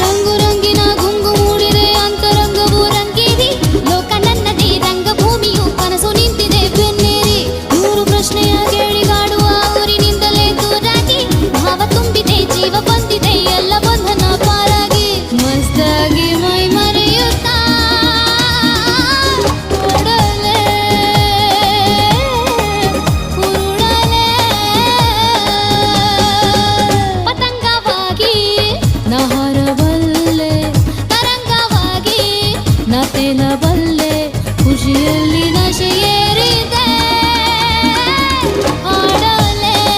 ರಂಗು ರಂಗಿನ ಗುಂಗು ಮೂಡಿದೆ ಅಂತರಂಗವು ರಂಗೇರಿ ಲೋಕ ನನ್ನದೇ ರಂಗ ಭೂಮಿಯು ಕನಸು ನಿಂತಿದೆ ಬೆನ್ನೇರಿ ನೂರು ಪ್ರಶ್ನೆಯ ಕೇಳಿಗಾಡುವ ಊರಿನಿಂದಲೇ ಭಾವ ತುಂಬಿದೆ ಜೀವ தின பல்லே குஷியே